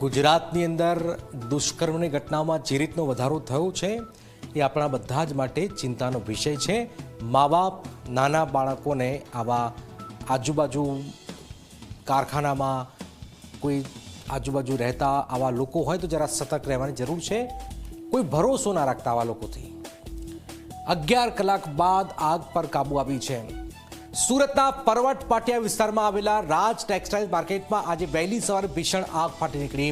ગુજરાતની અંદર દુષ્કર્મની ઘટનામાં જે રીતનો વધારો થયો છે એ આપણા બધા જ માટે ચિંતાનો વિષય છે. મા બાપ, નાના બાળકોને આવા આજુબાજુ કારખાનામાં કોઈ આજુબાજુ રહેતા આવા લોકો હોય તો જરા સતર્ક રહેવાની જરૂર છે. કોઈ ભરોસો ના રાખતા આવા લોકોથી. અગિયાર કલાક બાદ આગ પર કાબુ આવી છે. સુરતના પરવટ પાટિયા વિસ્તારમાં આવેલા રાજ ટેક્સટાઇલ માર્કેટમાં આજે વહેલી સવારે ભીષણ આગ ફાટી નીકળી.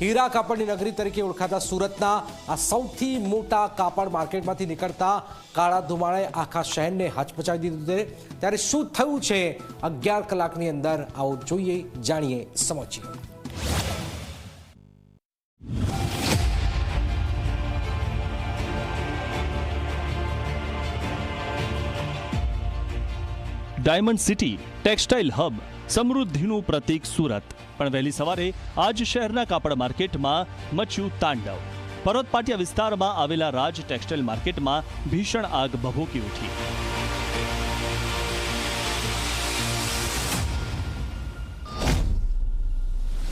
હીરા કાપડની નગરી તરીકે ઓળખાતા સુરતના આ સૌથી મોટા કાપડ માર્કેટમાંથી નીકળતા કાળા ધુમાળે આખા શહેરને હચમચાવી દીધું છે. ત્યારે શું થયું છે? અગિયાર કલાકની અંદર આવો જોઈએ, જાણીએ, સમજીએ. ડાયમંડ સિટી ટેક્સટાઇલ હબ સમૃદ્ધિનું પ્રતીક સુરત. પણ વહેલી સવારે આજ શહેરના કાપડ માર્કેટમાં મચ્યું તાંડવ. પર્વતપાટિયા વિસ્તારમાં આવેલા રાજ ટેક્સટાઇલ માર્કેટમાં ભીષણ આગ ભભૂકી ઉઠી.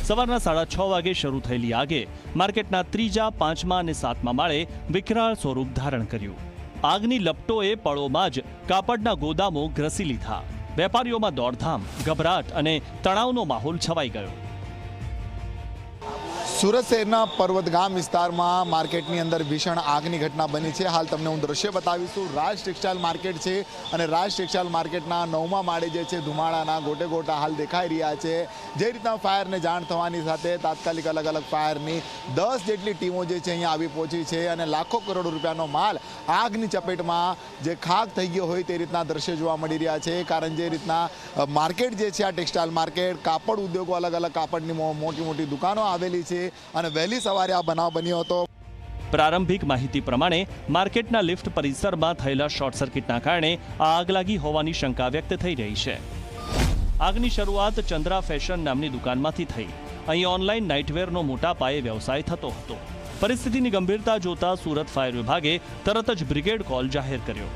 સવારના સાડા છ વાગે શરૂ થયેલી આગે માર્કેટના ત્રીજા, પાંચમા અને સાતમા માળે વિકરાળ સ્વરૂપ ધારણ કર્યું. આગની લપટોએ પળોમાં જ કાપડના ગોદામો ગ્રસી લીધા. વેપારીઓમાં દોડધામ, ગભરાટ અને તણાવનો માહોલ છવાઈ ગયો. સુરત શહેરના પર્વતગામ વિસ્તારમાં માર્કેટની અંદર ભીષણ આગની ઘટના બની છે. હાલ તમને હું દ્રશ્ય બતાવીશું. રાજ ટેક્સટાઇલ માર્કેટ છે અને રાજ ટેક્સટાઇલ માર્કેટના નવમા માળે જે છે ધુમાડાના ગોટે ગોટા હાલ દેખાઈ રહ્યા છે. જે રીતના ફાયરને જાણ થવાની સાથે તાત્કાલિક અલગ અલગ ફાયરની દસ જેટલી ટીમો જે છે અહીંયા આવી પહોંચી છે અને લાખો કરોડ રૂપિયાનો માલ આગની ચપેટમાં જે ખાક થઈ ગયો હોય તે રીતના દ્રશ્ય જોવા મળી રહ્યા છે. કારણ જે રીતના માર્કેટ જે છે આ ટેક્સટાઇલ માર્કેટ, કાપડ ઉદ્યોગો અલગ અલગ કાપડની મોટી મોટી દુકાનો આવેલી છે. અને વહેલી સવારે આ બનાવ બન્યો હતો. પ્રારંભિક માહિતી પ્રમાણે, માર્કેટના લિફ્ટ પરિસરમાં થયેલા શોર્ટ સર્કિટના કારણે આ આગ લાગી હોવાની શંકા વ્યક્ત થઈ રહી છે. આગની શરૂઆત ચંદ્રા ફેશન નામની દુકાનમાંથી થઈ. અહીં ઓનલાઈન નાઇટવેરનો મોટા પાયે વ્યવસાય થતો હતો. પરિસ્થિતિની ગંભીરતા જોતા સુરત ફાયર વિભાગે તરત જ બ્રિગેડ કોલ જાહેર કર્યો.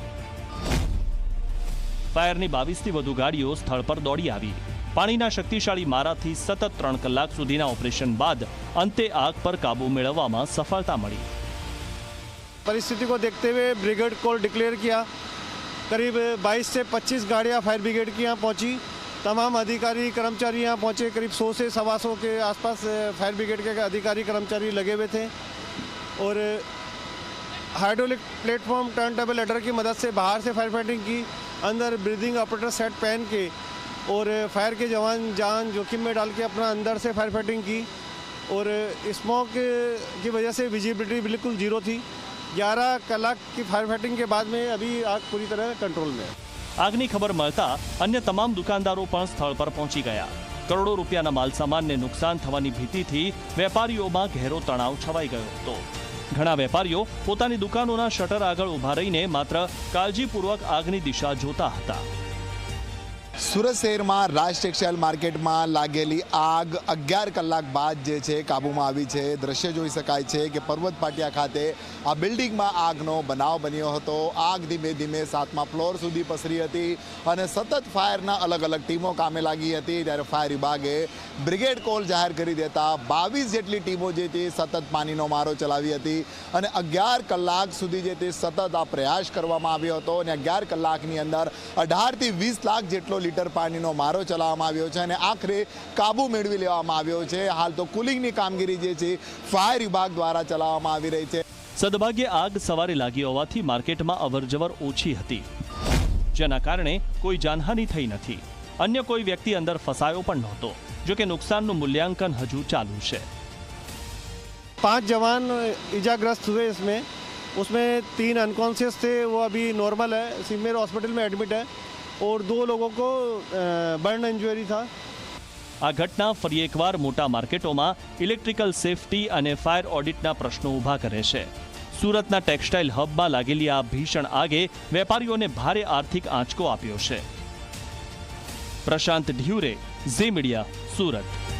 ફાયરની બાવીસથી વધુ ગાડીઓ સ્થળ પર દોડી આવી. પાણીના શક્તિશાળી મારાથી સતત ત્રણ કલાક સુધીના ઓપરેશન બાદ અંતે આગ પર કાબૂ મેળવવામાં સફળતા મળી परिस्थिति को देखते हुए ब्रिगेड कॉल डिक्लेयर किया करीब 22 से 25 गाड़ियां फायर ब्रिगेड की यहाँ पहुंची तमाम अधिकारी कर्मचारी यहाँ पहुंचे करीब 100 से सवा सौ के आसपास अ, फायर ब्रिगेड के अधिकारी कर्मचारी लगे हुए थे और hydraulic platform turntable ladder की मदद से बाहर से फायर फाइटिंग की अंदर ब्रीदिंग ऑपरेटर सेट पहन के और फायर के जवान जान जोखिम में डाल के अपना अंदर से फायर फाइटिंग की और स्मोक की वजह से विजिबिलिटी बिल्कुल जीरो थी 11 कलाक की फायर फाइटिंग के बाद में अभी आग पूरी तरह कंट्रोल में है આગની ખબર મળતા અન્ય તમામ દુકાનદારો પણ સ્થળ પર પહોંચી ગયા કરોડો રૂપિયાના માલસામાનને નુકસાન થવાની ભીતિથી વેપારીઓમાં ઘેરો તણાવ છવાઈ ગયો હતો ઘણા વેપારીઓ પોતાની દુકાનોના શટર આગળ ઊભા રહીને માત્ર કાળજીપૂર્વક આગની દિશા જોતા હતા સુરત શહેરમાં રાજ ટેક્સટાઇલ માર્કેટમાં લાગેલી આગ અગિયાર કલાક બાદ જે છે કાબૂમાં આવી છે. દ્રશ્ય જોઈ શકાય છે કે પર્વત પાટિયા ખાતે આ બિલ્ડિંગમાં આગનો બનાવ બન્યો હતો. આગ ધીમે ધીમે સાતમા ફ્લોર સુધી પસરી હતી અને સતત ફાયરના અલગ અલગ ટીમો કામે લાગી હતી. ત્યારે ફાયર વિભાગે બ્રિગેડ કોલ જાહેર કરી દેતા બાવીસ જેટલી ટીમો જે તે સતત પાણીનો મારો ચલાવી હતી અને અગિયાર કલાક સુધી જે તે સતત આ પ્રયાસ કરવામાં આવ્યો હતો અને અગિયાર કલાકની અંદર અઢારથી વીસ લાખ જેટલો લીટર પાણીનો મારો ચલાવવામાં આવ્યો છે અને આખરે કાબુ મેળવી લેવામાં આવ્યો છે હાલ તો કુલિંગની કામગીરી જે છે ફાયર વિભાગ દ્વારા ચલાવવામાં આવી રહી છે સદભાગ્યે આગ સવારે લાગી હોવાથી માર્કેટમાં અવરજવર ઓછી હતી જેના કારણે કોઈ જાનહાનિ થઈ નથી અન્ય કોઈ વ્યક્તિ અંદર ફસાયો પણ નહોતો જો કે નુકસાનનું મૂલ્યાંકન હજુ ચાલુ છે पांच जवान इजाग्रस्त हुए इसमें उसमें तीन अनकॉन्शियस थे वो अभी नॉर्मल है सिमेर हॉस्पिटल में एडमिट है और दो लोगों को बर्न इंजरी था આ ઘટના ફરી એકવાર મોટા માર્કેટોમાં ઇલેક્ટ્રિકલ સેફટી અને ફાયર ઓડિટના પ્રશ્નો ઊભા કરે છે સુરતના ટેક્સટાઇલ હબમાં લાગેલી આ ભીષણ આગે વેપારીઓને ભારે આર્થિક આંચકો આપ્યો છે પ્રશાંત ઢ્યુરે ઝી મીડિયા સુરત